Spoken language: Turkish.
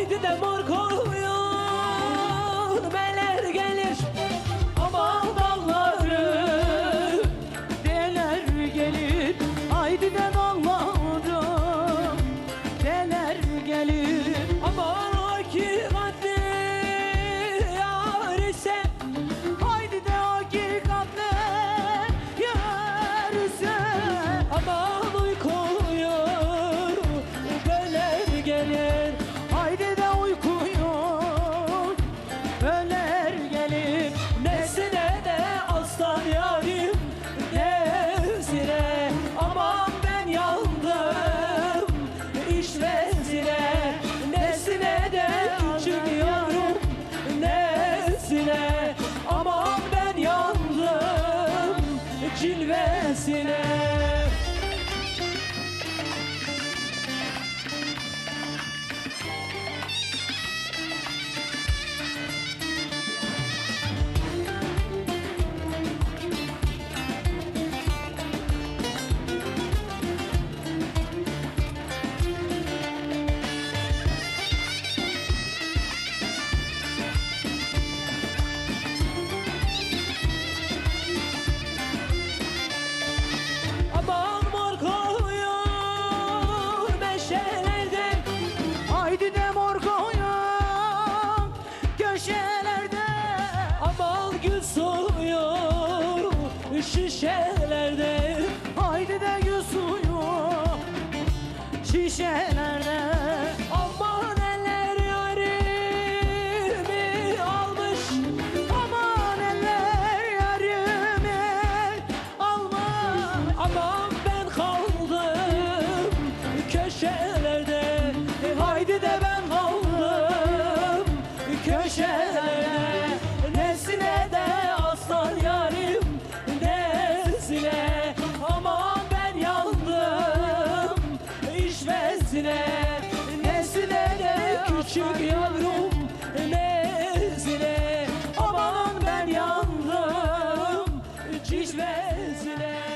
Haydi de mor koyun Meler gelir. Aman dağları Deler gelir. Haydi de mor Sine şişelerde. Aman gül soluyor şişelerde. Haydi de gül suyu şişelerde. Aman eller yarimi almış? Aman eller yarimi almış? Aman ben kaldım köşelerde. Haydi de ben neşelere Nesine de aslan yarim Nesine? Aman ben yandım İşvezine Nesine de küçük yavrum Nesine? Aman ben yandım Çişvezine